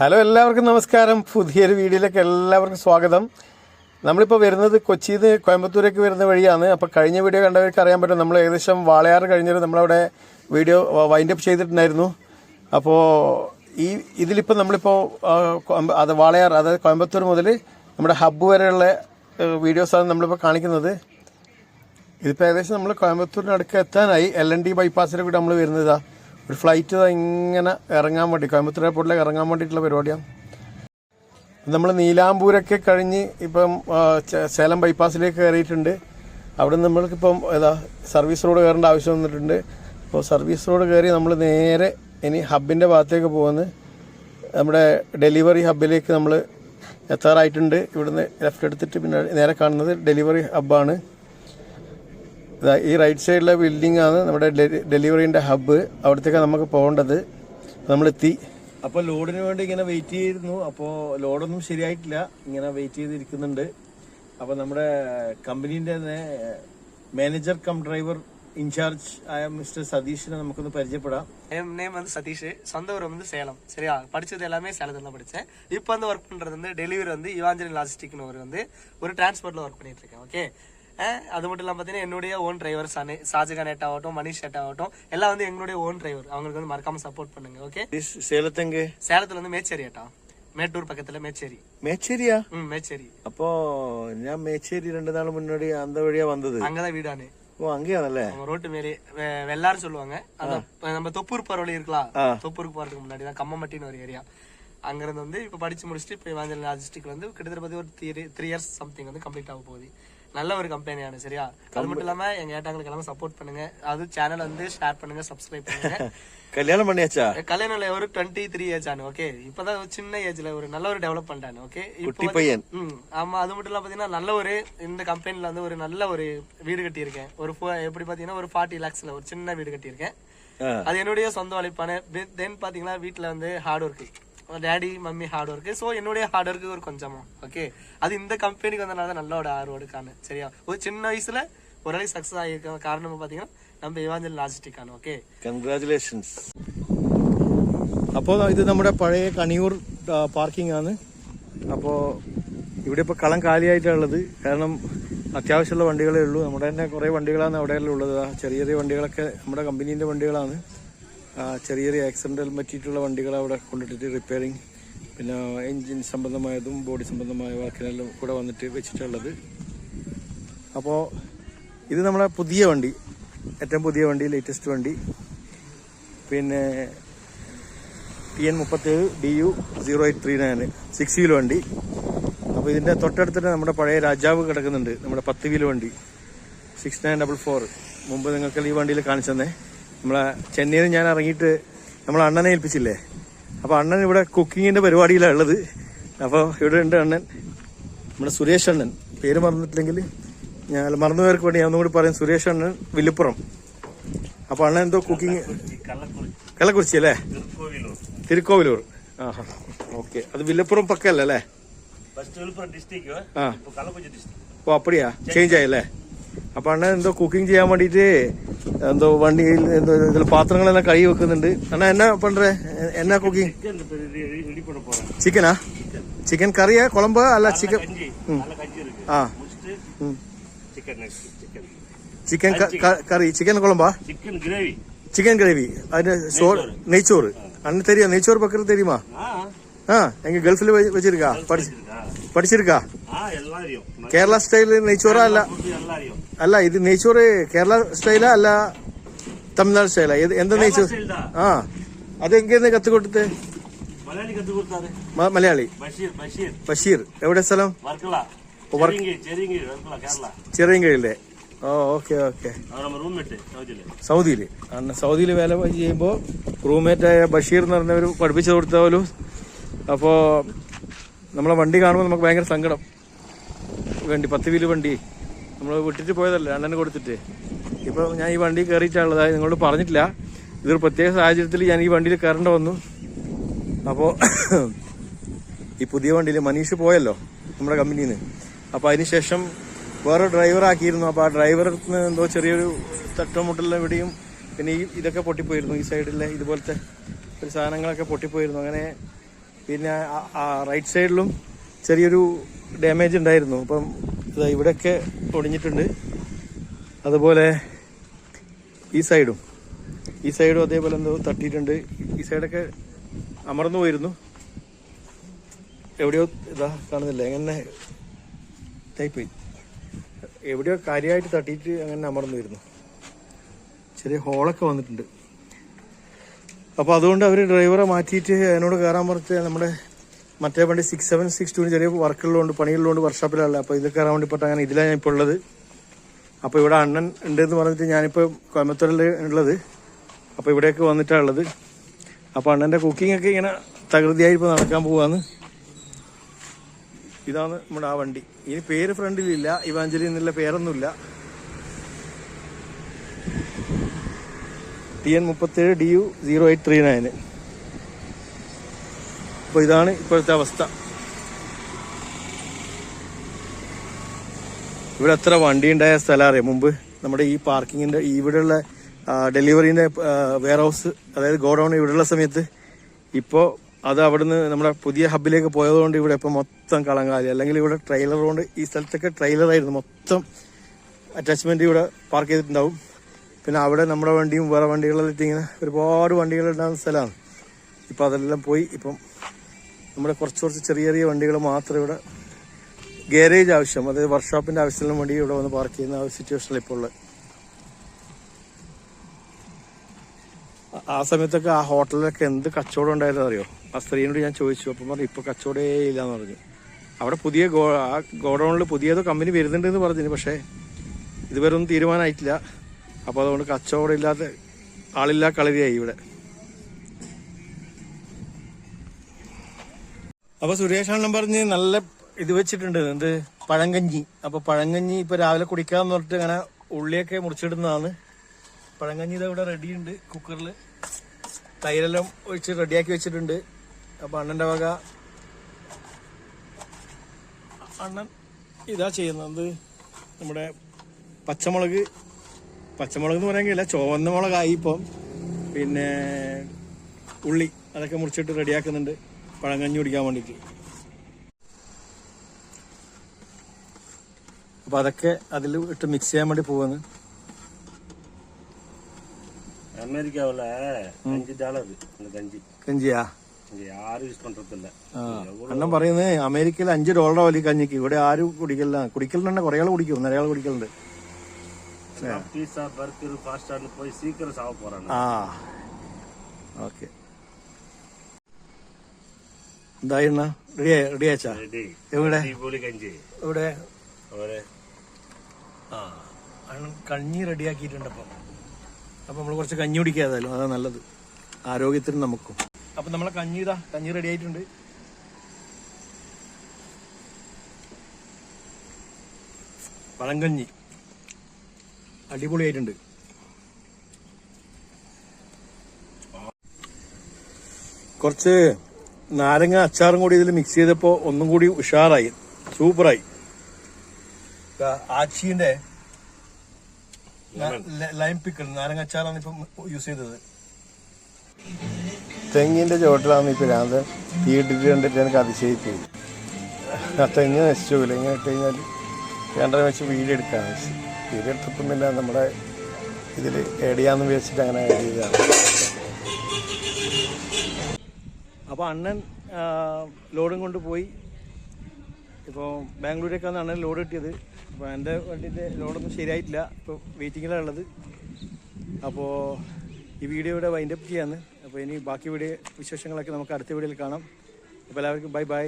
Hello എല്ലാവർക്കും നമസ്കാരം. പുതിയൊരു വീഡിയോയിലേക്ക് എല്ലാവർക്കും സ്വാഗതം. നമ്മളിപ്പോൾ വരുന്നത് കൊച്ചിയിൽ നിന്ന് കോയമ്പത്തൂരേക്ക് വരുന്ന വഴിയാണ്. അപ്പോൾ കഴിഞ്ഞ വീഡിയോ കണ്ടവർക്ക് അറിയാൻ പറ്റും നമ്മൾ ഏകദേശം വാളയാറ് കഴിഞ്ഞൊരു നമ്മളവിടെ വീഡിയോ വൈൻഡപ്പ് ചെയ്തിട്ടുണ്ടായിരുന്നു. അപ്പോൾ ഈ ഇതിലിപ്പോൾ നമ്മളിപ്പോൾ അത് വാളയാർ അതായത് കോയമ്പത്തൂർ മുതൽ നമ്മുടെ ഹബ്ബ് വരെയുള്ള വീഡിയോസാണ് നമ്മളിപ്പോൾ കാണിക്കുന്നത്. ഇതിപ്പോൾ ഏകദേശം നമ്മൾ കോയമ്പത്തൂരിനടുക്ക് എത്താനായി. എൽ എൻ ഡി ബൈപ്പാസിൽ കൂടി നമ്മൾ വരുന്നതാ. ഒരു ഫ്ലൈറ്റ് ഇങ്ങനെ ഇറങ്ങാൻ വേണ്ടി കോയമ്പത്തൂർ എയർപോർട്ടിലേക്ക് ഇറങ്ങാൻ വേണ്ടിയിട്ടുള്ള പരിപാടിയാണ് നമ്മൾ നീലാംബൂരൊക്കെ കഴിഞ്ഞ് ഇപ്പം സേലം ബൈപ്പാസിലേക്ക് കയറിയിട്ടുണ്ട്. അവിടെ നിന്ന് നമ്മൾക്കിപ്പം ഏതാ സർവീസ് റോഡ് കയറേണ്ട ആവശ്യം വന്നിട്ടുണ്ട്. അപ്പോൾ സർവീസ് റോഡ് കയറി നമ്മൾ നേരെ ഇനി ഹബിന്റെ ഭാഗത്തേക്ക് പോകുന്നു. നമ്മുടെ ഡെലിവറി ഹബിലേക്ക് നമ്മൾ എത്താറായിട്ടുണ്ട്. ഇവിടുന്ന് ലെഫ്റ്റ് എടുത്തിട്ട് പിന്നെ നേരെ കാണുന്നത് ഡെലിവറി ഹബ്ബാണ് ഈ റൈറ്റ് സൈഡിലെ ബിൽഡിംഗ് ആണ് നമ്മുടെ ഡെലി- ഡെലിവറിന്റെ ഹബ്ബ് അവിടത്തേക്ക് നമുക്ക് പോകേണ്ടത് നമ്മളെത്തി അപ്പോൾ ലോഡിന് വേണ്ടി ഇങ്ങനെ വെയിറ്റ് ചെയ്തിരുന്നു അപ്പോൾ ലോഡൊന്നും ശരിയായിട്ടില്ല ഇങ്ങനെ വെയിറ്റ് ചെയ്തിരിക്കുന്നുണ്ട് അപ്പോൾ നമ്മുടെ കമ്പനീൻ്റെ തന്നെ മാനേജർ കം ഡ്രൈവർ ഇൻചാർജ് ആയ മിസ്റ്റർ സതീഷിനെ നമുക്കൊന്ന് പരിചയപ്പെടാം என் நேம் வந்து சதீஷ் சொந்த ஊர் வந்து சேலம் சரியா படிச்சது எல்லாமே சேலத்துல தான் படிச்சேன் இப்போ வந்து ஒர்க் பண்றது வந்து டெலிவரி வந்து இவாஞ்சலி லாஜிஸ்டிக்னு ஒரு வந்து ஒரு டிரான்ஸ்போர்ட்ல ஒர்க் பண்ணிட்டு இருக்கேன் ஓகே அது மட்டும் இல்லாம பார்த்தீங்கன்னா என்னுடைய ஓன் டிரைவர் சனு ஷாஜகான் ஏட் ஆகட்டும் மணிஷ் ஏட் ஆகட்டும் எல்லாம் வந்து எங்களுடைய ஓன் டிரைவர் அவங்களுக்கு வந்து மறக்காம சப்போர்ட் பண்ணுங்க ஓகே സേലത്തെങ്ക് சேலத்துல வந்து மேச்சேரி ஏட்டா மேட்டூர் பக்கத்துல மேச்சேரி മേച്ചേരിയാ ம் மேச்சேரி അപ്പോ ഞാൻ മേച്ചേരി രണ്ടു നാൾ മുന്നോടി അന്ത വഴിയാ വന്നത് அங்கதான் வீடானு ഓ അങ്ങനെയാണല്ലേ அவங்க ரோட்டு மாரி வெ- வெள்ளாறு சொல்லுவாங்க அதான் இப்ப நம்ம தொப்பூர் போற வழி இருக்கலாம் ஆ. தொப்பூருக்கு போறதுக்கு முன்னாடி தான் கம்மம்பட்டின்னு ஒரு ஏரியா அங்கிருந்து வந்து இப்ப படிச்சு முடிச்சுட்டு இப்ப இவாஞ்சல் லாஜிஸ்டிக் வந்து கிட்டத்தட்ட பத்தி ஒரு த்ரீ த்ரீ இயர்ஸ் சம்திங் வந்து கம்ப்ளீட் ஆக போகுது நல்ல ஒரு கம்பெனியான சரியா? அது மட்டும் இல்லாம எங்க ஏட்டாங்களுக்கு எல்லாமே சப்போர்ட் பண்ணுங்க. அது சேனல் வந்து ஷேர் பண்ணுங்க சப்ஸ்கிரைப் பண்ணுங்க. கல்யாணம் பண்ணியாச்சா? கல்யாணம் ஒரு டுவெண்ட்டி த்ரீ ஏஜ் ஆனு ஓகே இப்பதான் ஒரு சின்ன ஏஜ்ல ஒரு நல்ல ஒரு டெவலப் பண்ணிட்டானு ஓகே குட்டி பையன். ஆமா அது மட்டும் இல்லாம பாத்தீங்கன்னா நல்ல ஒரு இந்த கம்பெனில வந்து ஒரு நல்ல ஒரு வீடு கட்டியிருக்கேன். ஒரு எப்படி பாத்தீங்கன்னா ஒரு ஃபார்ட்டி லேக்ஸ்ல ஒரு சின்ன வீடு கட்டியிருக்கேன். அது என்னுடைய சொந்த உழைப்பான. தென் பாத்தீங்கன்னா வீட்டுல வந்து hard work daddy mummy hard work so என்னுடைய ஹார்ட் ஒர்க்கு ஒரு கொஞ்சமா ஓகே அது இந்த கம்பெனிக்கு வந்தனால தான் நல்ல ஒரு ஹார்ட் ஒர்க்கான சரியா ஒரு சின்ன வயசுல ஒரு அளவுக்கு சக்ஸஸ் ஆகியிருக்க காரணம் பாத்தீங்கன்னா நம்ம இவாஞ்சல் லாஜிஸ்டிக்கான ஓகே കൺഗ്രാചുലേഷൻസ് അപ്പോൾ ഇത് നമ്മുടെ പഴയ കണിയൂർ പാർക്കിംഗ് ആണ് അപ്പോൾ ഇവിടെ ഇപ്പോൾ കളം കാലിയായിട്ടുള്ളത് കാരണം അത്യാവശ്യമുള്ള വണ്ടികളേ ഉള്ളൂ നമ്മുടെ തന്നെ കുറേ വണ്ടികളാണ് അവിടെയെല്ലാം ഉള്ളത് ആ ചെറിയ ചെറിയ വണ്ടികളൊക്കെ നമ്മുടെ കമ്പനീൻ്റെ വണ്ടികളാണ് ആ, ചെറിയ ചെറിയ ആക്സിഡന്റൽ പറ്റിയിട്ടുള്ള വണ്ടികൾ അവിടെ കൊണ്ടിട്ടിട്ട് റിപ്പയറിങ് പിന്നെ എൻജിൻ സംബന്ധമായതും ബോഡി സംബന്ധമായ വർക്കിനെല്ലാം കൂടെ വന്നിട്ട് വെച്ചിട്ടുള്ളത്. അപ്പോൾ ഇത് നമ്മുടെ പുതിയ വണ്ടി ഏറ്റവും പുതിയ വണ്ടി ലേറ്റസ്റ്റ് വണ്ടി. പിന്നെ ടി എൻ മുപ്പത്തേഴ് D U zero eight three nine six wheel വണ്ടി. അപ്പോൾ ഇതിന്റെ തൊട്ടടുത്തിട്ട് നമ്മുടെ പഴയ രാജാവ് കിടക്കുന്നുണ്ട് നമ്മുടെ പത്ത് വീൽ വണ്ടി. സിക്സ് നയൻ ഡബിൾ ഫോർ മുമ്പ് നിങ്ങൾക്ക് ഈ വണ്ടിയിൽ കാണിച്ചു തന്നെ. നമ്മളെ ചെന്നൈയിൽ ഞാൻ ഇറങ്ങിയിട്ട് നമ്മൾ അണ്ണനെ ഏൽപ്പിച്ചില്ലേ? അപ്പോൾ അണ്ണൻ ഇവിടെ കുക്കിങ്ങിന്റെ പരിപാടിയിലാണ് ഉള്ളത്. അപ്പോൾ ഇവിടെ ഉണ്ട് അണ്ണൻ. നമ്മുടെ സുരേഷ് അണ്ണൻ. പേര് മറന്നിട്ടില്ലെങ്കിൽ ഞാൻ മറന്നുപോയവർക്ക് വേണ്ടി ഞാൻ ഒന്നുകൂടി പറയും. സുരേഷ് അണ്ണൻ വില്ലുപ്പുറം. അപ്പോൾ അണ്ണൻ എന്തോ കുക്കിങ് കള്ളക്കുറിച്ചി അല്ലേ? തിരുക്കോവിലൂർ. ആ ഓക്കെ. അത് വില്ലപ്പുറം പക്കല്ലേ ആ. ഓ അപ്പടിയാ. ചേഞ്ച് ആയല്ലേ അപ്പൊ അണ്ണൻ എന്തോ കുക്കിംഗ് ചെയ്യാൻ വേണ്ടിട്ട് എന്തോ വണ്ടിയിൽ എന്തോ ഇതിൽ പാത്രങ്ങളെല്ലാം കൈ വെക്കുന്നുണ്ട് അണ്ണ എന്നാ പണ്ടേ എന്നാ കുക്കിംഗ് சிக்கன் ரெடி பண்ண போறேன் ചിക്കനാ ചിക്കൻ കറിയാ കുളമ്പ് അല്ല ചിക്കൻ கஞ்சி நல்ல கஞ்சி இருக்கு ആ முடிச்சுட்டு ഉം. சிக்கன் நெக்ஸ்ட் சிக்கன் ചിക്കൻ ക- ക- കറി chicken കുളമ്പാ chicken gravy chicken gravy അതിന്റെ ചോറ് നെയ്ച്ചോറ് അണ്ണൻ തരിക നെയ്ച്ചോറ് പക്കത്ത് തരുമാ ஆ ആ എങ്ക ഗൾഫിൽ വെച്ചിരിക്കാ പഠിച്ച് இருக்கா പഠിച്ചിരിക്കാ? കേരള സ്റ്റൈൽ നെയ്ച്ചോറ അല്ല അല്ല ഇത് നെയ്ച്ചോറ് കേരള സ്റ്റൈലാ അല്ല തമിഴ്നാട് സ്റ്റൈലാ? എന്താ നെയ്ച്ചോ ആ. അതെങ്ങനെ കത്തു കൊടുത്തേ മലയാളി ബഷീർ എവിടെ സ്ഥലം? ചെറിയങ്കഴിലെ. ഓ ഓക്കെ ഓക്കെ. സൗദിയിൽ. അന്ന് സൗദിയിൽ വേല ചെയ്യുമ്പോൾ റൂംമേറ്റ് ആയ ബഷീർ എന്ന് പറഞ്ഞവര് പഠിപ്പിച്ചു കൊടുത്താലും അപ്പോ നമ്മളെ വണ്ടി കാണുമ്പോൾ നമുക്ക് ഭയങ്കര സങ്കടം. വേണ്ടി പത്ത് വീൽ വണ്ടി. നമ്മൾ വിട്ടിട്ട് പോയതല്ലേ അണ്ണന് കൊടുത്തിട്ട്. ഇപ്പോൾ ഞാൻ ഈ വണ്ടി കയറിയിട്ടുള്ളത് നിങ്ങളോട് പറഞ്ഞിട്ടില്ല. ഇതൊരു പ്രത്യേക സാഹചര്യത്തിൽ ഞാൻ ഈ വണ്ടിയിൽ കയറേണ്ട വന്നു. അപ്പോൾ ഈ പുതിയ വണ്ടിയിൽ മനീഷ് പോയല്ലോ നമ്മുടെ കമ്പനിയിൽ നിന്ന് അപ്പോൾ അതിനുശേഷം വേറെ ഡ്രൈവർ ആക്കിയിരുന്നു. അപ്പോൾ ആ ഡ്രൈവറിന് എന്തോ ചെറിയൊരു തട്ടുമുട്ടലെല്ലാം ഇവിടെയും പിന്നെ ഈ ഇതൊക്കെ പൊട്ടിപ്പോയിരുന്നു. ഈ സൈഡിലെ ഇതുപോലത്തെ ഒരു സാധനങ്ങളൊക്കെ പൊട്ടിപ്പോയിരുന്നു. അങ്ങനെ പിന്നെ റൈറ്റ് സൈഡിലും ചെറിയൊരു ഡാമേജ് ഉണ്ടായിരുന്നു. അപ്പം ഇതാ ഇവിടെയൊക്കെ ഒടിഞ്ഞിട്ടുണ്ട്. അതുപോലെ ഈ സൈഡും ഈ സൈഡും അതേപോലെ എന്തോ തട്ടിയിട്ടുണ്ട്. ഈ സൈഡൊക്കെ അമർന്നു പോയിരുന്നു. എവിടെയോ ഇതാ കാണുന്നില്ല? എങ്ങനെ ഇതായിപ്പോയി. എവിടെയോ കാര്യമായിട്ട് തട്ടിയിട്ട് അങ്ങനെ അമർന്നു വരുന്നു ചെറിയ ഹോളൊക്കെ വന്നിട്ടുണ്ട്. അപ്പോൾ അതുകൊണ്ട് അവർ ഡ്രൈവറെ മാറ്റിയിട്ട് അതിനോട് കയറാൻ പറഞ്ഞിട്ട് നമ്മുടെ മറ്റേ വണ്ടി സിക്സ് സെവൻ സിക്സ് ടു ചെറിയ വർക്കുള്ളതുകൊണ്ട് പണികളുള്ളതുകൊണ്ട് വർക്ക്ഷോപ്പിലല്ല അപ്പോൾ ഇത് കയറാൻ വേണ്ടിപ്പെട്ട് അങ്ങനെ ഇതിലാണ് ഇപ്പോൾ ഉള്ളത്. അപ്പോൾ ഇവിടെ അണ്ണൻ ഉണ്ടെന്ന് പറഞ്ഞിട്ട് ഞാനിപ്പോൾ കോയമ്പത്തൂരിൽ ഉള്ളത്. അപ്പോൾ ഇവിടേക്ക് വന്നിട്ടാണ് ഉള്ളത്. അപ്പോൾ അണ്ണന്റെ കുക്കിംഗ് ഒക്കെ ഇങ്ങനെ തകൃതിയായി ഇപ്പോൾ നടക്കാൻ പോവാന്ന്. ഇതാണ് നമ്മുടെ ആ വണ്ടി. ഇനി പേര് ഫ്രണ്ടിലില്ല ഇവാഞ്ചലി എന്നുള്ള പേരൊന്നുമില്ല. ടി എൻ മുപ്പത്തേഴ് D U zero eight three nine. അപ്പോൾ ഇതാണ് ഇപ്പോഴത്തെ അവസ്ഥ. ഇവിടെ എത്ര വണ്ടി ഉണ്ടായ സ്ഥലം അറിയാം? മുമ്പ് നമ്മുടെ ഈ പാർക്കിങ്ങിന്റെ ഇവിടെയുള്ള ഡെലിവറിന്റെ വെയർ ഹൗസ് അതായത് ഗോഡൗൺ ഇവിടെയുള്ള സമയത്ത് ഇപ്പോ അത് അവിടുന്ന് നമ്മുടെ പുതിയ ഹബിലേക്ക് പോയതുകൊണ്ട് ഇവിടെ ഇപ്പൊ മൊത്തം കളങ്കാലി. അല്ലെങ്കിൽ ഇവിടെ ട്രെയിലർ കൊണ്ട് ഈ സ്ഥലത്തൊക്കെ ട്രെയിലറായിരുന്നു. മൊത്തം അറ്റാച്ച്മെന്റ് ഇവിടെ പാർക്ക് ചെയ്തിട്ടുണ്ടാവും. പിന്നെ അവിടെ നമ്മുടെ വണ്ടിയും വേറെ വണ്ടികളെല്ലാം ഇങ്ങനെ ഒരുപാട് വണ്ടികൾ ഉണ്ടാകുന്ന സ്ഥലമാണ്. ഇപ്പം അതെല്ലാം പോയി. ഇപ്പം നമ്മുടെ കുറച്ച് കുറച്ച് ചെറിയ ചെറിയ വണ്ടികൾ മാത്രം ഇവിടെ ഗാരേജ് ആവശ്യം. അതായത് വർക്ക്ഷോപ്പിന്റെ ആവശ്യത്തിനും വേണ്ടി ഇവിടെ വന്ന് പാർക്ക് ചെയ്യുന്ന ഒരു സിറ്റുവേഷനിൽ ഇപ്പോൾ ഉള്ളത്. ആ- സമയത്തൊക്കെ ആ ഹോട്ടലിലൊക്കെ എന്ത് കച്ചവടം ഉണ്ടായിരുന്നു അറിയോ? ആ സ്ത്രീനോട് ഞാൻ ചോദിച്ചു. അപ്പം പറഞ്ഞു ഇപ്പോൾ കച്ചവടേ ഇല്ലാന്ന് പറഞ്ഞു. അവിടെ പുതിയ ഗോ ആ ഗോഡൗണിൽ പുതിയതോ കമ്പനി വരുന്നുണ്ടെന്ന് പറഞ്ഞു പക്ഷേ ഇതുവരെ ഒന്നും തീരുമാനമായിട്ടില്ല. അപ്പോൾ അതുകൊണ്ട് കച്ചവടം ഇല്ലാത്ത ആളില്ലാ കളരിയായി ഇവിടെ. അപ്പോൾ സുരേഷ് അണ്ണൻ പറഞ്ഞ് നല്ല ഇത് വെച്ചിട്ടുണ്ട്. എന്ത്? പഴങ്കഞ്ഞി. അപ്പോൾ പഴങ്കഞ്ഞി ഇപ്പൊ രാവിലെ കുടിക്കാന്ന് പറഞ്ഞിട്ട് അങ്ങനെ ഉള്ളിയൊക്കെ മുറിച്ചിടുന്നതാണ്. പഴങ്കഞ്ഞി ഇവിടെ റെഡി ഉണ്ട് കുക്കറിൽ തൈരെല്ലാം ഒഴിച്ച് റെഡിയാക്കി വെച്ചിട്ടുണ്ട്. അപ്പൊ അണ്ണന്റെ വക അണ്ണൻ ഇതാ ചെയ്യുന്നത്. നമ്മുടെ പച്ചമുളക് പച്ചമുളക് എന്ന് പറയാൻ കഴിയില്ല ചുവന്ന മുളകായി ഇപ്പം പിന്നെ ഉള്ളി അതൊക്കെ മുറിച്ചിട്ട് റെഡിയാക്കുന്നുണ്ട് പഴങ്കഞ്ഞി കുടിക്കാൻ വേണ്ടിയിട്ട് അപ്പൊ അതൊക്കെ അതിൽ ഇട്ട് മിക്സ് ചെയ്യാൻ വേണ്ടി പോവാന്ന് அமெரிக்காவில் அஞ்சு டாலர் இந்த கஞ்சி കഞ്ചിയാ இங்க யாரும் யூஸ் பண்றது இல்ல ആ അണ്ണൻ പറയുന്നത് അമേരിക്കയിൽ അഞ്ച് ഡോളർ വലിയ കഞ്ഞിക്ക് ഇവിടെ ആരും കുടിക്കില്ല കുടിക്കലുണ്ട് കുറെ ആൾ കുടിക്കും നിറയെ ആൾ കുടിക്കലുണ്ട് பீஸா பர்கர் ஃபாஸ்டான்னு போய் சீக்கிரம் சாவ போறாங்க ആ ഓക്കെ എന്തായി എണ്ണ റെഡി റെഡി ആച്ചാ ரெடி എവിടെ அடிபொலி கஞ்சி ഇവിടെ ஒரு ആ അണ്ണൻ കഞ്ഞി റെഡിയാക്കിയിട്ടുണ്ട് അപ്പം അപ്പം നമ്മൾ കുറച്ച് കഞ്ഞി കുടിക്കാതായാലും അതാ നല്ലത് ആരോഗ്യത്തിന് നമുക്കും അപ്പം നമ്മളെ കഞ്ഞി ഇതാ കഞ്ഞി റെഡി ആയിട്ടുണ്ട് പഴങ്കഞ്ഞി അടിപൊളിയായിട്ടുണ്ട്. കുറച്ച് നാരങ്ങ അച്ചാറും കൂടി ഇതിൽ മിക്സ് ചെയ്തപ്പോൾ ഒന്നും കൂടി ഉഷാറായി. സൂപ്പറായി. ആച്ചിന്റെ ലൈം പിക്കിൾ നാരങ്ങ അച്ചാറാണ് ഇപ്പം യൂസ് ചെയ്തത്. തെങ്ങിന്റെ ചുവട്ടിലാണ് ഇപ്പൊ ഞാൻ തീയിട്ടിട്ട് കണ്ടിട്ട് എനിക്ക് അതിശയിച്ചു. ആ തെങ്ങ് നശിച്ചു ഇങ്ങനെ ഇട്ട് കഴിഞ്ഞാൽ രണ്ടര വെച്ച് വീടെടുക്കാൻ വെച്ച്. വീഡിയോ തപ്പുന്നില്ല നമ്മുടെ ഇതിൽ ഏടിയാന്ന് വിചാരിച്ചിട്ട് അങ്ങനെ ഏടിയതാണ് അപ്പോൾ അണ്ണൻ ലോഡും കൊണ്ട് പോയി. ഇപ്പോൾ ബാംഗ്ലൂരേക്കാണ് അണ്ണൻ ലോഡ് കിട്ടിയത്. അപ്പോൾ എന്റെ വണ്ടിന്റെ ലോഡൊന്നും ശരിയായിട്ടില്ല. ഇപ്പോൾ വെയിറ്റിങ്ങിലാണ് ഉള്ളത്. അപ്പോൾ ഈ വീഡിയോ ഇവിടെ വൈൻഡപ്പ് ചെയ്യാന്ന് അപ്പോൾ ഇനി ബാക്കി വീഡിയോ വിശേഷങ്ങളൊക്കെ നമുക്ക് അടുത്ത വീഡിയോയിൽ കാണാം. അപ്പോൾ എല്ലാവർക്കും ബൈ ബൈ